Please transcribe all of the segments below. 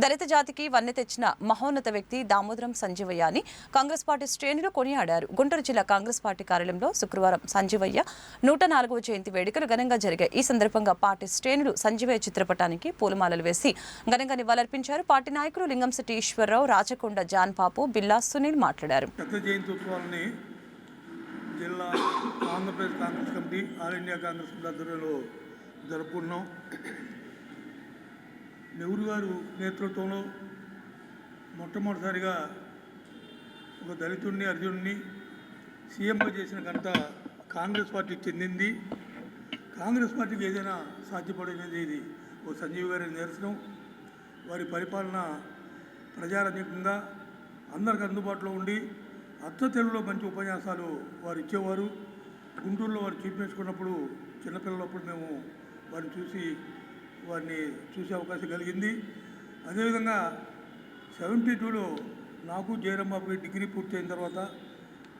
దళిత జాతికి వన్నె తెచ్చిన మహోన్నత వ్యక్తి దామోదరం సంజీవయ్య అని కాంగ్రెస్ పార్టీ శ్రేణులు కొనియాడారు. గుంటూరు జిల్లా కాంగ్రెస్ పార్టీ కార్యాలయంలో శుక్రవారం సంజీవయ్య నూట నాలుగవ జయంతి వేడుకలు ఘనంగా జరిగాయి. ఈ సందర్భంగా పార్టీ శ్రేణులు సంజీవయ్య చిత్రపటానికి పూలమాలలు వేసి ఘనంగా నివాళులర్పించారు. పార్టీ నాయకులు లింగంశెట్టి ఈశ్వరరావు రాచకొండ జాన్ పాపు బిల్లా సునీల్ మాట్లాడారు. జిల్లా Andhra Pradesh Congress committee all India Congress జరుపుకున్నాం. నెహ్రూ గారు నేతృత్వంలో మొట్టమొదటిసారిగా ఒక దళితుడిని అర్జునుడిని సీఎంగా చేసిన ఘనత కాంగ్రెస్ పార్టీకి చెందింది. కాంగ్రెస్ పార్టీకి ఏదైనా సాధ్యపడేది ఇది. ఓ సంజీవ్ గారి నిరసనం వారి పరిపాలన ప్రజారంజకంగా అందరికి అందుబాటులో ఉండి అచ్చ తెలుగులో మంచి ఉపన్యాసాలు వారు ఇచ్చేవారు. గుంటూరులో వారు చూపించుకున్నప్పుడు చిన్నపిల్లలప్పుడు మేము వారిని చూసి వారిని చూసే అవకాశం కలిగింది. అదేవిధంగా సెవెంటీ టూలో నాకు జయరాంబాబుకి డిగ్రీ పూర్తయిన తర్వాత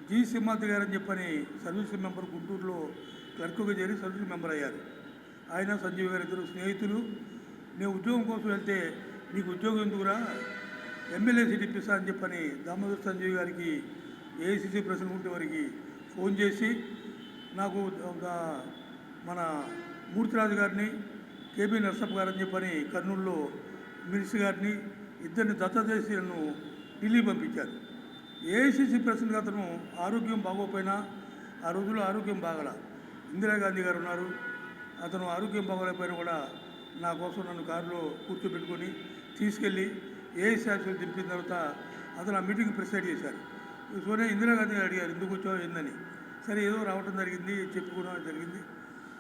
జి సింహాద్రి గారు అని చెప్పని సర్వీస్ మెంబర్ గుంటూరులో క్లర్క్గా చేరి సర్వీస్ మెంబర్ అయ్యారు. ఆయన సంజీవ్ గారు ఇద్దరు స్నేహితులు. నేను ఉద్యోగం కోసం వెళ్తే నీకు ఉద్యోగం ఎందుకురా? ఎమ్మెల్యే సీట్ ఇప్పిస్తా అని చెప్పని దామోదర్ సంజీవ్ గారికి ఏఐసిసి ప్రెసిడెంట్ ఉంటే వారికి ఫోన్ చేసి నాకు ఒక మన మూర్తిరాజు గారిని కేబీ నరసప్ప గారు అని చెప్పని కర్నూలులో మినిస్టర్ గారిని ఇద్దరిని దత్త నన్ను ఢిల్లీ పంపించారు. ఏఐసిసి ప్రెసిడెంట్ అతను ఆరోగ్యం బాగోపోయినా ఆ రోజుల్లో ఆరోగ్యం బాగల. ఇందిరాగాంధీ గారు ఉన్నారు. అతను ఆరోగ్యం బాగోలేకపోయినా కూడా నా కోసం నన్ను కారులో కూర్చోబెట్టుకొని తీసుకెళ్ళి ఏఐసి ఆఫీసులు దింపిన తర్వాత అతను ఆ మీటింగ్ ప్రిసైడ్ చేశారు. సోనియా ఇందిరాగాంధీ గారు అడిగారు ఎందుకు వచ్చావు ఏందని? సరే ఏదో రావటం జరిగింది చెప్పుకోవడం జరిగింది.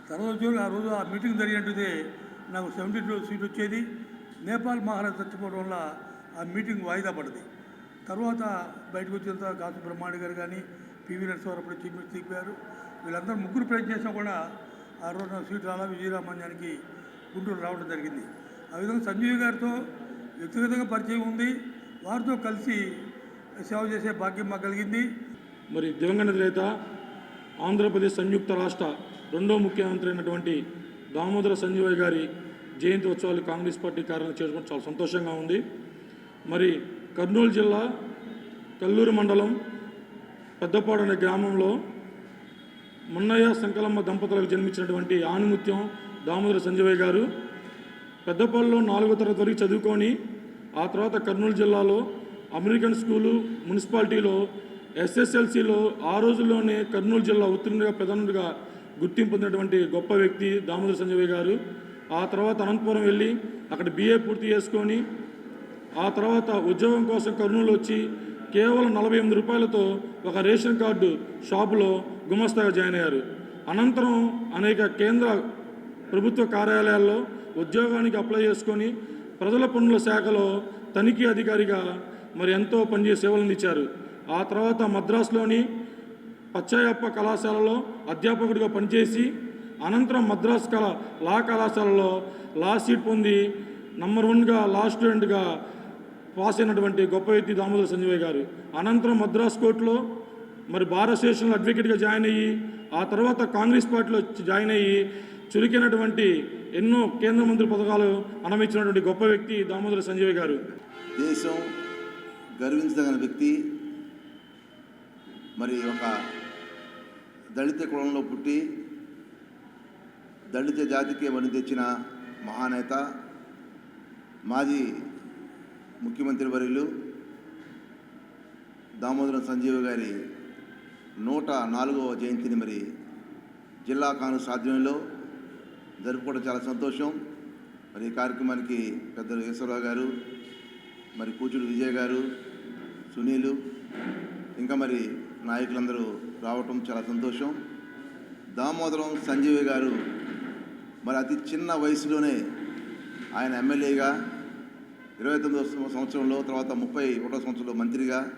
తర్వాత వచ్చి ఆ రోజు ఆ మీటింగ్ జరిగినట్టుదే నాకు సెవెంటీ టూ సీట్ వచ్చేది. నేపాల్ మహారాజ్ చచ్చిపోవడం వల్ల ఆ మీటింగ్ వాయిదా పడింది. తర్వాత బయటకు వచ్చిన తర్వాత కాసు బ్రహ్మాండ గారు కానీ పివి నరసింహారావు అప్పుడు చీఫ్ మినిస్టర్ తిప్పారు వీళ్ళందరూ ముగ్గురు ప్రయత్నం చేసినా కూడా ఆ రోజు నా సీట్ రాలా విజయరామాన్యానికి గుంటూరు రావడం జరిగింది. ఆ విధంగా సంజీవ్ గారితో వ్యక్తిగతంగా పరిచయం ఉంది. వారితో కలిసి సేవ చేసే భాగ్యం మాకు కలిగింది. మరి దివంగత నేత ఆంధ్రప్రదేశ్ సంయుక్త రాష్ట్ర రెండో ముఖ్యమంత్రి అయినటువంటి దామోదర సంజీవయ్య గారి జయంతి ఉత్సవాలు కాంగ్రెస్ పార్టీ కార్యాలయం చేసుకోవడం చాలా సంతోషంగా ఉంది. మరి కర్నూలు జిల్లా కల్లూరు మండలం పెద్దపాడు అనే గ్రామంలో మున్నయ్య సంకలమ్మ దంపతులకు జన్మించినటువంటి ఆణిముత్యం దామోదర సంజీవయ్య గారు పెద్దపాడులో నాలుగో తరగతి వరకు చదువుకొని ఆ తర్వాత కర్నూలు జిల్లాలో అమెరికన్ స్కూలు మున్సిపాలిటీలో ఎస్ఎస్ఎల్సిలో ఆ రోజుల్లోనే కర్నూలు జిల్లా ఉత్తీర్ణుడిగా ప్రధానుడిగా గుర్తింపు పొందినటువంటి గొప్ప వ్యక్తి దామోదర్ సంజయ్ గారు. ఆ తర్వాత అనంతపురం వెళ్ళి అక్కడ బీఏ పూర్తి చేసుకొని ఆ తర్వాత ఉద్యోగం కోసం కర్నూలు వచ్చి కేవలం నలభై ఎనిమిది రూపాయలతో ఒక రేషన్ కార్డు షాపులో గుమస్తాగా జాయిన్ అయ్యారు. అనంతరం అనేక కేంద్ర ప్రభుత్వ కార్యాలయాల్లో ఉద్యోగానికి అప్లై చేసుకొని ప్రజల పనుల శాఖలో తనిఖీ అధికారిగా మరి ఎంతో పనిచేసే సేవలు అందించారు ఆ తర్వాత మద్రాసులోని పచ్చాయప్ప కళాశాలలో అధ్యాపకుడిగా పనిచేసి అనంతరం మద్రాసు కళ లా కళాశాలలో లా సీట్ పొంది నంబర్ వన్గా లా స్టూడెంట్గా పాస్ అయినటువంటి గొప్ప వ్యక్తి దామోదర సంజయ్ గారు. అనంతరం మద్రాస్ కోర్టులో మరి భారత స్టేషన్లో అడ్వకేట్గా జాయిన్ అయ్యి ఆ తర్వాత కాంగ్రెస్ పార్టీలో జాయిన్ అయ్యి చురుకైనటువంటి ఎన్నో కేంద్ర మంత్రి పథకాలు అనమించినటువంటి గొప్ప వ్యక్తి దామోదర సంజయ్ గారు. దేశం గర్వించదగిన వ్యక్తి మరి ఒక దళిత కులంలో పుట్టి దళిత జాతికి వని తెచ్చిన మహానేత మాజీ ముఖ్యమంత్రి వర్యులు దామోదరం సంజీవ్ గారి నూట నాలుగవ జయంతిని మరి జిల్లా కాంగ్రెస్ ఆధ్వర్యంలో జరుపుకోవడం చాలా సంతోషం. మరి ఈ కార్యక్రమానికి పెద్దలు ఈశ్వరరావు గారు మరి కూచుడు విజయ్ గారు సునీలు ఇంకా మరి నాయకులందరూ రావటం చాలా సంతోషం. దామోదరం సంజీవ్ గారు మరి అతి చిన్న వయసులోనే ఆయన ఎమ్మెల్యేగా ఇరవై తొమ్మిదో సంవత్సరంలో తర్వాత ముప్పై ఒకటో సంవత్సరంలో మంత్రిగా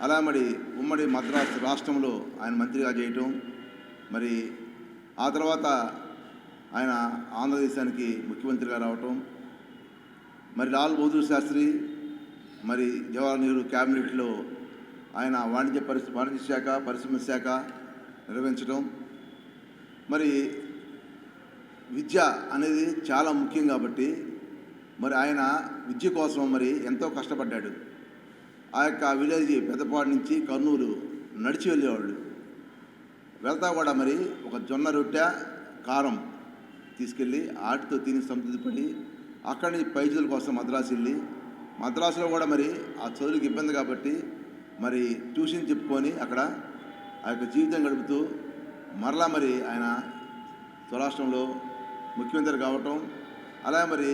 అలా మరి ఉమ్మడి మద్రాసు రాష్ట్రంలో ఆయన మంత్రిగా చేయటం. మరి ఆ తర్వాత ఆయన ఆంధ్రదేశానికి ముఖ్యమంత్రిగా రావటం. మరి లాల్ బహదూర్ శాస్త్రి మరి జవహర్ నెహ్రూ క్యాబినెట్లో ఆయన వాణిజ్య పరిశ్ర వాణిజ్య శాఖ పరిశ్రమ శాఖ నిర్వహించడం మరి విద్య అనేది చాలా ముఖ్యం కాబట్టి మరి ఆయన విద్య కోసం మరి ఎంతో కష్టపడ్డాడు. ఆ యొక్క విలేజ్ పెద్దపాటి నుంచి కర్నూలు నడిచి వెళ్ళేవాళ్ళు. వెళ్తా కూడా మరి ఒక జొన్న రొట్టె కారం తీసుకెళ్ళి ఆటితో తిని సంతృప్తిపడి అక్కడి నుంచి పై చదువుల కోసం మద్రాసు వెళ్ళి మద్రాసులో కూడా మరి ఆ చదువులకు ఇబ్బంది కాబట్టి మరి ట్యూషన్ చెప్పుకొని అక్కడ ఆ యొక్క జీవితం గడుపుతూ మరలా మరి ఆయన స్వరాష్ట్రంలో ముఖ్యమంత్రి కావటం అలా మరి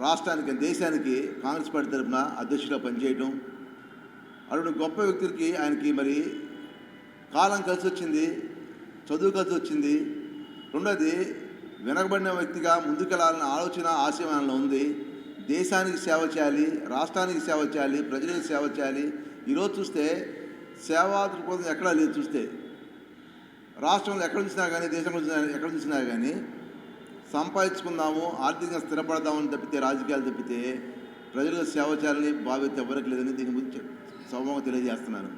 రాష్ట్రానికి దేశానికి కాంగ్రెస్ పార్టీ తరఫున అధ్యక్షుడిగా పనిచేయటం. అటువంటి గొప్ప వ్యక్తులకి ఆయనకి మరి కాలం కలిసి వచ్చింది చదువు కలిసి వచ్చింది. రెండోది వెనకబడిన వ్యక్తిగా ముందుకెళ్ళాలన్న ఆలోచన ఆశయం ఆయనలో ఉంది. దేశానికి సేవ చేయాలి రాష్ట్రానికి సేవ చేయాలి ప్రజలకు సేవ చేయాలి. ఈరోజు చూస్తే సేవా దృక్పథం ఎక్కడా లేదు చూస్తే. రాష్ట్రంలో ఎక్కడ చూసినా కానీ దేశంలో చూసినా ఎక్కడ చూసినా కానీ సంపాదించుకుందాము ఆర్థికంగా స్థిరపడదామని తప్పితే రాజకీయాలు తప్పితే ప్రజలకు సేవ చేయాలని భావిత ఎవరికి లేదని దీని గురించి సౌమ్యంగా తెలియజేస్తున్నాను.